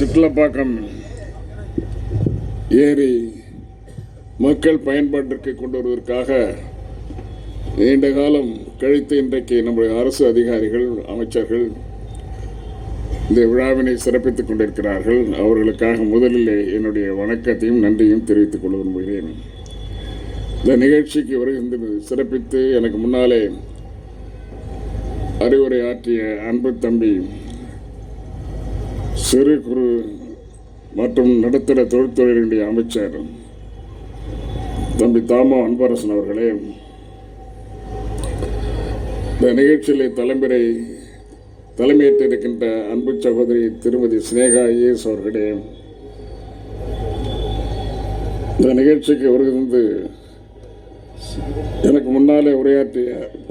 சிட்லப்பாக்கம் ஏரி மக்கள் பயன்பாட்டிற்கு கொண்டு வருவதற்காக நீண்ட காலம் கழித்து இன்றைக்கு நம்முடைய அரசு அதிகாரிகள் அமைச்சர்கள் இந்த விழாவினை சிறப்பித்துக் கொண்டிருக்கிறார்கள். அவர்களுக்காக முதலில் என்னுடைய வணக்கத்தையும் நன்றியும் தெரிவித்துக் கொள்ள விரும்புகிறேன் இந்த நிகழ்ச்சிக்கு வருகின்ற சிறப்பித்து எனக்கு முன்னாலே அறிவுரை ஆற்றிய அன்பு தம்பி சிறு குறு மற்றும் நடுத்தர தொழில்துறையினுடைய அமைச்சர் தம்பி தாமோ அன்பரசன் அவர்களே இந்த நிகழ்ச்சியில் தலைமுறை தலைமையேற்றிருக்கின்ற அன்பு சகோதரி திருமதி சினேகா ஐஏஎஸ் அவர்களே இந்த நிகழ்ச்சிக்கு வருகிருந்து எனக்கு முன்னாலே உரையாற்றிய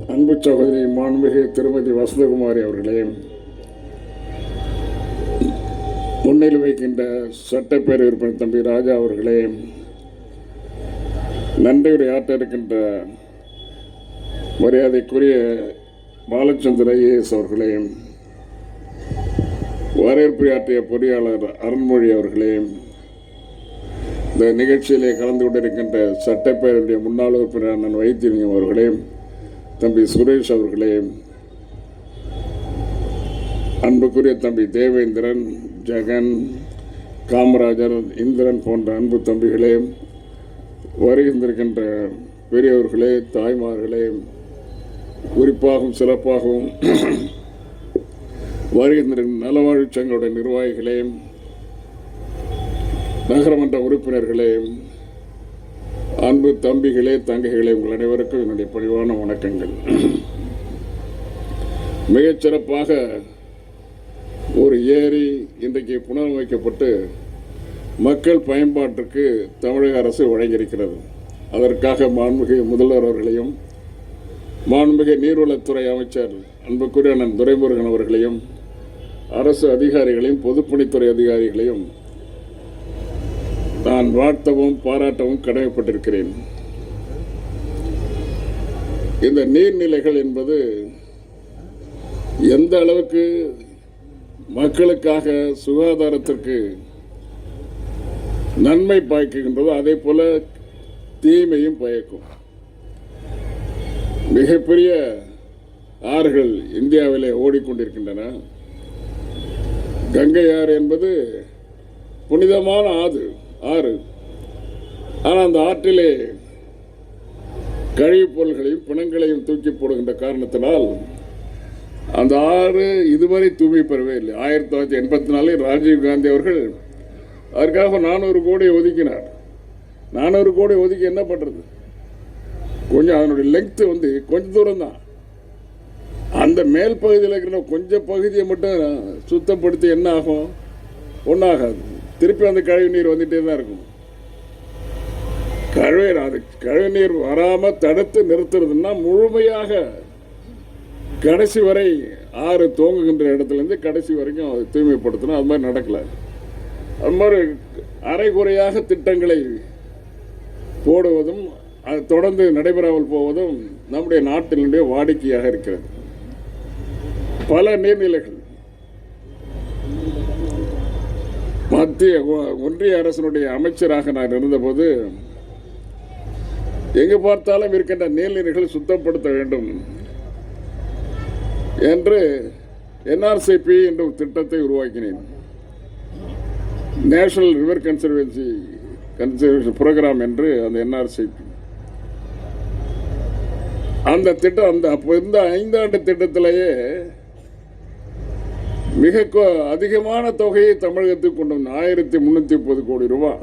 அன்பு சகோதரி மாண்புமிகு திருமதி வசந்தகுமாரி அவர்களே முன்னில் வைக்கின்ற சட்டப்பேரவை உறுப்பினர் தம்பி ராஜா அவர்களே நன்றி உரையாற்ற இருக்கின்ற மரியாதைக்குரிய பாலச்சந்திர ஐஏஎஸ் அவர்களே வரவேற்புரையாற்றிய பொறியாளர் அருண்மொழி அவர்களே இந்த நிகழ்ச்சியிலே கலந்து கொண்டிருக்கின்ற சட்டப்பேரவையுடைய முன்னாள் உறுப்பினர் அண்ணன் வைத்தியலிங்கம் அவர்களே தம்பி சுரேஷ் அவர்களே அன்புக்குரிய தம்பி தேவேந்திரன் ஜெகன் காமராஜர் இந்திரன் போன்ற அன்பு தம்பிகளே வருகின்றிருக்கின்ற பெரியவர்களே தாய்மார்களே குறிப்பாகவும் சிறப்பாகவும் வருகின்ற நலவாழ்வுச் சங்களுடைய நிர்வாகிகளே நகரமன்ற உறுப்பினர்களே அன்பு தம்பிகளே தங்கைகளே உங்கள் அனைவருக்கும் என்னுடைய பணிவான வணக்கங்கள். மிகச் சிறப்பாக ஒரு ஏரி இன்றைக்கு புனரமைக்கப்பட்டு மக்கள் பயன்பாட்டிற்கு தமிழக அரசு வழங்கியிருக்கிறது. அதற்காக மாண்புமிகு முதல்வர் அவர்களையும் மாண்புமிகு நீர்வளத்துறை அமைச்சர் அன்புக்குரிய அண்ணன் துரைமுருகன் அவர்களையும் அரசு அதிகாரிகளையும் பொதுப்பணித்துறை அதிகாரிகளையும் நான் வாழ்த்தவும் பாராட்டவும் கடமைப்பட்டிருக்கிறேன். இந்த நீர்நிலைகள் என்பது எந்த அளவுக்கு மக்களுக்காக சுகாதாரத்திற்கு நன்மை பயக்குகின்றதோ அதே போல தீமையும் பயக்கும். மிகப்பெரிய ஆறுகள் இந்தியாவிலே ஓடிக்கொண்டிருக்கின்றன. கங்கை ஆறு என்பது புனிதமான ஆறு ஆறு. ஆனால் அந்த ஆற்றிலே கழிவுப் பொருள்களையும் பிணங்களையும் தூக்கி போடுகின்ற காரணத்தினால் அந்த ஆறு இதுவரை தூய்மை பெறவே இல்லை. ஆயிரத்தி தொள்ளாயிரத்தி எண்பத்தி நாலில் ராஜீவ் காந்தி அவர்கள் அதற்காக நானூறு கோடி ஒதுக்கினார். நானூறு கோடி ஒதுக்கி என்ன பண்ணுறது கொஞ்சம் அதனுடைய லெங்க்த்து வந்து கொஞ்சம் தூரம் தான் அந்த மேல் பகுதியில் இருக்கிற கொஞ்சம் பகுதியை மட்டும் சுத்தப்படுத்தி என்ன ஆகும்? ஒன்றாகாது திருப்பி அந்த கழிவு நீர் வந்துட்டே தான் இருக்கும். கழிவு அது கழிவு நீர் வராமல் தடுத்து நிறுத்துறதுன்னா முழுமையாக கடைசி வரை ஆறு தோங்குகின்ற இடத்துலேருந்து கடைசி வரைக்கும் அதை தூய்மைப்படுத்தணும். அது மாதிரி நடக்கலை. அது மாதிரி அரைகுறையாக திட்டங்களை போடுவதும் அது தொடர்ந்து நடைபெறாமல் போவதும் நம்முடைய நாட்டினுடைய வாடிக்கையாக இருக்கிறது. பல நீர்நிலைகள் மத்திய ஒன்றிய அரசினுடைய அமைச்சராக நான் இருந்தபோது எங்கு பார்த்தாலும் இருக்கின்ற நீர்நிலைகள் சுத்தப்படுத்த வேண்டும். என்று என்ஆர்சிபி என்ற ஒரு திட்டத்தை உருவாக்கினேன். National river conservancy conservation program என்று அந்த என்ஆர்சிபி அந்த திட்டம் அந்த அப்போ இருந்த ஐந்தாண்டு திட்டத்திலேயே மிக அதிகமான தொகையை தமிழகத்துக்கு கொண்டு வந்து ஆயிரத்தி முந்நூற்றி முப்பது கோடி ரூபா.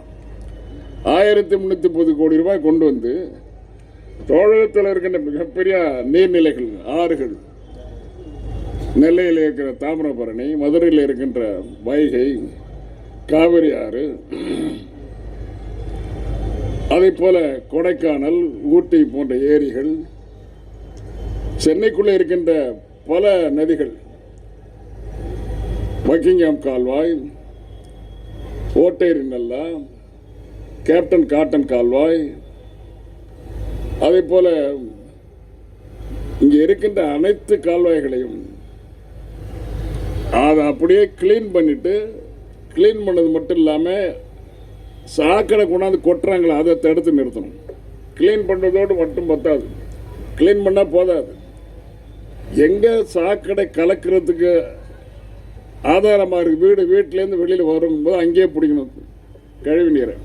ஆயிரத்தி முந்நூற்றி முப்பது கோடி ரூபாய் கொண்டு வந்து தமிழகத்தில் இருக்கின்ற மிகப்பெரிய நீர்நிலைகள் ஆறுகள் நெல்லையில் இருக்கிற தாமிரபரணி மதுரையில் இருக்கின்ற வைகை காவிரி ஆறு அதே போல கொடைக்கானல் ஊட்டி போன்ற ஏரிகள் சென்னைக்குள்ளே இருக்கின்ற பல நதிகள் பக்கிங்ஹாம் கால்வாய் ஓட்டேரி நல்லா கேப்டன் காட்டன் கால்வாய் அதே போல இங்கே இருக்கின்ற அனைத்து கால்வாய்களையும் அதை அப்படியே க்ளீன் பண்ணிவிட்டு க்ளீன் பண்ணது மட்டும் இல்லாமல் சாக்கடை கொண்டாந்து கொட்டுறாங்களே அதை தடுத்து நிறுத்தணும். க்ளீன் பண்ணுறதோடு மட்டும் பத்தாது. க்ளீன் பண்ணால் போதாது. எங்கே சாக்கடை கலக்கிறதுக்கு ஆதாரமாக இருக்குது வீடு வீட்டிலேருந்து வெளியில் வரும்போது அங்கேயே பிடிக்கணும். கழிவு நீரை.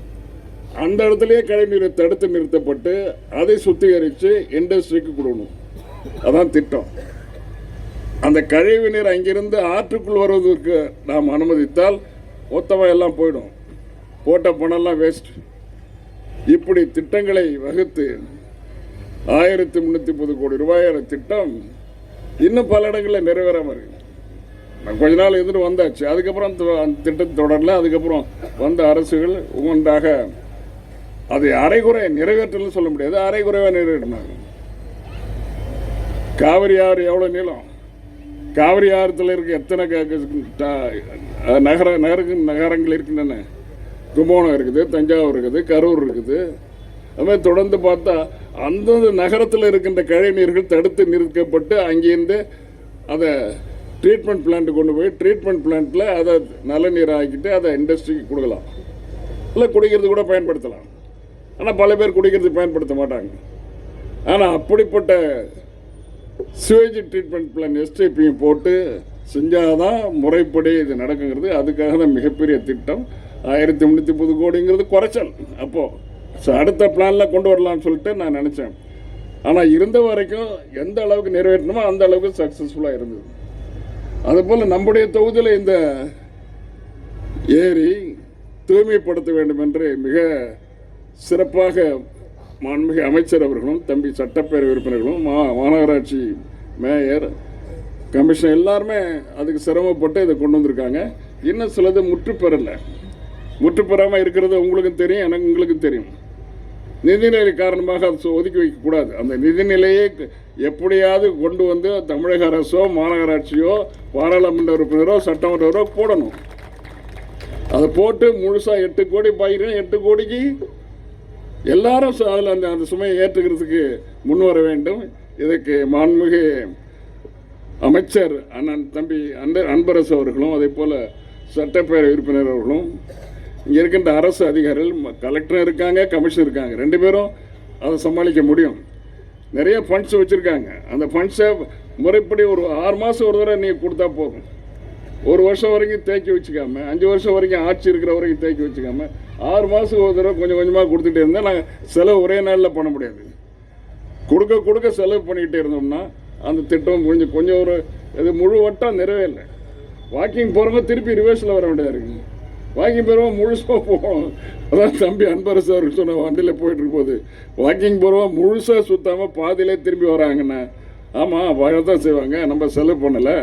அந்த இடத்துலையே கழிவு நீரை தடுத்து நிறுத்தப்பட்டு அதை சுத்திகரித்து இண்டஸ்ட்ரிக்கு கொடுக்கணும். அதான் திட்டம். அந்த கழிவு நீர் அங்கிருந்து ஆற்றுக்குள் வருவதற்கு நாம் அனுமதித்தால் மொத்தமாக எல்லாம் போயிடும். போட்ட பணம்லாம் வேஸ்ட் இப்படி திட்டங்களை வகுத்து ஆயிரத்தி முந்நூற்றி முப்பது கோடி ரூபாயோட திட்டம் இன்னும் பல இடங்களில் நிறைவேறாமல் இருக்கு. நான் கொஞ்ச நாள் இருந்துட்டு வந்தாச்சு. அதுக்கப்புறம் அந்த திட்டம் திட்டத்தை தொடரல. அதுக்கப்புறம் வந்த அரசுகள் ஒவ்வொன்றாக அதை அரைகுறை நிறைவேற்றலன்னு சொல்ல முடியாது. அரைகுறைவாக நிறைவேற்றினாங்க. காவிரி ஆறு எவ்வளோ நீளம்? காவிரி ஆறுத்தில் இருக்க எத்தனை நகர நகர நகரங்கள் இருக்கின்றன. கும்பகோணம் இருக்குது தஞ்சாவூர் இருக்குது கரூர் இருக்குது. அது மாதிரி தொடர்ந்து பார்த்தா அந்தந்த நகரத்தில் இருக்கின்ற கழிநீர்கள் தடுத்து நிறுத்தப்பட்டு அங்கேருந்து அதை ட்ரீட்மெண்ட் பிளான்ட்டு கொண்டு போய் ட்ரீட்மெண்ட் பிளான்ட்டில் அதை நல்ல நீர் ஆக்கிட்டு அதை இண்டஸ்ட்ரிக்கு கொடுக்கலாம். இல்லை குடிக்கிறது கூட பயன்படுத்தலாம். ஆனால் பல பேர் குடிக்கிறது பயன்படுத்த மாட்டாங்க. ஆனால் அப்படிப்பட்ட சுவேஜ் ட்ரீட்மெண்ட் பிளான் எஸ்டிபியும் போட்டு செஞ்சால் தான் முறைப்படி இது நடக்குங்கிறது. அதுக்காக தான் மிகப்பெரிய திட்டம். ஆயிரத்தி முந்நூற்றி முப்பது கோடிங்கிறது குறைச்சல். அப்போது ஸோ அடுத்த பிளானில் கொண்டு வரலாம்னு சொல்லிட்டு நான் நினச்சேன். ஆனால் இருந்த வரைக்கும் எந்த அளவுக்கு நிறைவேற்றணுமோ அந்த அளவுக்கு சக்ஸஸ்ஃபுல்லாக இருந்தது. அதுபோல் நம்முடைய தொகுதியில் இந்த ஏரி தூய்மைப்படுத்த வேண்டும் என்று மிக சிறப்பாக மாண்புமிகு அமைச்சர் அவர்களும் தம்பி சட்டப்பேரவை உறுப்பினர்களும் மா மாநகராட்சி மேயர் கமிஷனர் எல்லாருமே அதுக்கு சிரமப்பட்டு இதை கொண்டு வந்திருக்காங்க. இன்னும் சிலது முற்று பெறலை முற்று பெறாமல் இருக்கிறது உங்களுக்கும் தெரியும் எனக்கு உங்களுக்கும் தெரியும். நிதிநிலை காரணமாக அதை ஒதுக்கி வைக்கக்கூடாது. அந்த நிதிநிலையை எப்படியாவது கொண்டு வந்து தமிழக அரசோ மாநகராட்சியோ பாராளுமன்ற உறுப்பினரோ சட்டமன்றவரோ போடணும். அதை போட்டு முழுசாக எட்டு கோடி பாய்க்கிறேன் எட்டு கோடிக்கு எல்லாரும் அதில் அந்த அந்த சுமையை ஏற்றுக்கிறதுக்கு முன் வர வேண்டும். இதற்கு மாண்புமிகு அமைச்சர் அண்ணன் தம்பி அன்ப அன்பரசு அவர்களும் அதே போல் சட்டப்பேரவை உறுப்பினர் அவர்களும் இங்கே இருக்கின்ற அரசு அதிகாரிகள் கலெக்டரும் இருக்காங்க கமிஷனர் இருக்காங்க. ரெண்டு பேரும் அதை சமாளிக்க முடியும். நிறைய ஃபண்ட்ஸ் வச்சுருக்காங்க. அந்த ஃபண்ட்ஸை முறைப்படி ஒரு ஆறு மாதம் ஒரு தடவை நீங்கள் கொடுத்தா போதும். ஒரு வருஷம் வரைக்கும் தேக்கி வச்சுக்காம அஞ்சு வருஷம் வரைக்கும் ஆட்சி இருக்கிற வரைக்கும் தேக்கி வச்சுக்காம ஆறு மாதத்துக்கு ஒரு தடவை கொஞ்சம் கொஞ்சமாக கொடுத்துட்டே இருந்தால் நாங்கள் செலவு ஒரே நாளில் பண்ண முடியாது. கொடுக்க கொடுக்க செலவு பண்ணிக்கிட்டே இருந்தோம்னா அந்த திட்டம் கொஞ்சம் கொஞ்சம் ஒரு இது முழு வட்டம் இல்லை. வாக்கிங் போகிறவங்க திருப்பி ரிவர்ஸில் வர வேண்டியதாக இருக்குது வாக்கிங் போகிறவங்க முழுசாக போவோம் அதான் தம்பி அன்பரசு அவர்கள் சொன்ன வண்டியில் போயிட்டு போது வாக்கிங் போகிறவங்க முழுசாக சுத்தாமல் பாதியிலே திரும்பி வராங்கண்ணா ஆமாம் வாழத்தான் செய்வாங்க. நம்ம செலவு பண்ணலை.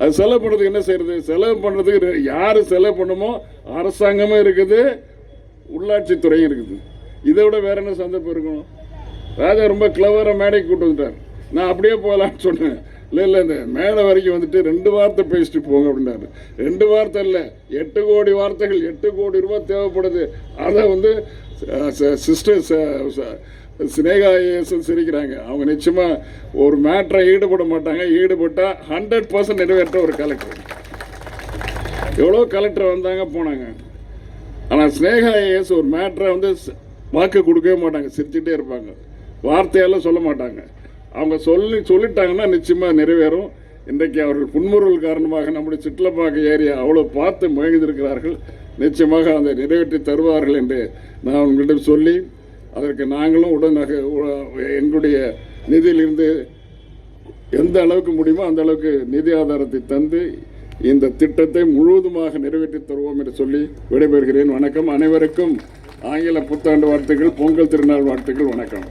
அது செலவு பண்ணுறதுக்கு என்ன செய்யறது? செலவு பண்ணுறதுக்கு யார் செலவு பண்ணுமோ அரசாங்கமும் இருக்குது உள்ளாட்சித்துறையும் இருக்குது. இதை விட வேற என்ன சந்தர்ப்பம் இருக்கணும்? ராஜா ரொம்ப கிளவராக மேடைக்கு கூட்டு வந்துட்டார். நான் அப்படியே போகலான்னு சொன்னேன். இல்லை இல்லை இந்த மேடை வரைக்கும் வந்துட்டு ரெண்டு வார்த்தை பேசிட்டு போங்க அப்படின்னாரு. ரெண்டு வார்த்தை இல்லை எட்டு கோடி வார்த்தைகள் எட்டு கோடி ரூபாய் தேவைப்படுது. அதை வந்து சிஸ்டர் சினேகா ஐஏஎஸ் சிரிக்கிறாங்க. அவங்க நிச்சயமாக ஒரு மேட்ரை ஈடுபட மாட்டாங்க. ஈடுபட்டால் ஹண்ட்ரட் பர்சன்ட் நிறைவேற்ற ஒரு கலெக்டர் எவ்வளோ கலெக்டர் வந்தாங்க போனாங்க. ஆனால் ஸ்னேகா ஐஏஎஸ் ஒரு மேட்ரை வந்து வாக்கு கொடுக்கவே மாட்டாங்க. சிரிச்சுட்டே இருப்பாங்க. வார்த்தையெல்லாம் சொல்ல மாட்டாங்க. அவங்க சொல்லி சொல்லிட்டாங்கன்னா நிச்சயமாக நிறைவேறும். இன்றைக்கு அவர்கள் புன்முறுவல் காரணமாக நம்முடைய சிட்லப்பாக்க ஏரியா அவ்வளோ பார்த்து முயங்கியிருக்கிறார்கள் நிச்சயமாக அதை நிறைவேற்றி தருவார்கள் என்று நான் உங்களிடம் சொல்லி அதற்கு நாங்களும் உடனாக உ- எங்களுடைய நிதியிலிருந்து எந்த அளவுக்கு முடியுமோ அந்த அளவுக்கு நிதி ஆதாரத்தை தந்து இந்த திட்டத்தை முழுவதுமாக நிறைவேற்றி தருவோம் என்று சொல்லி விடைபெறுகிறேன். வணக்கம். அனைவருக்கும் ஆங்கில புத்தாண்டு வாழ்த்துக்கள் பொங்கல் திருநாள் வாழ்த்துக்கள். வணக்கம்.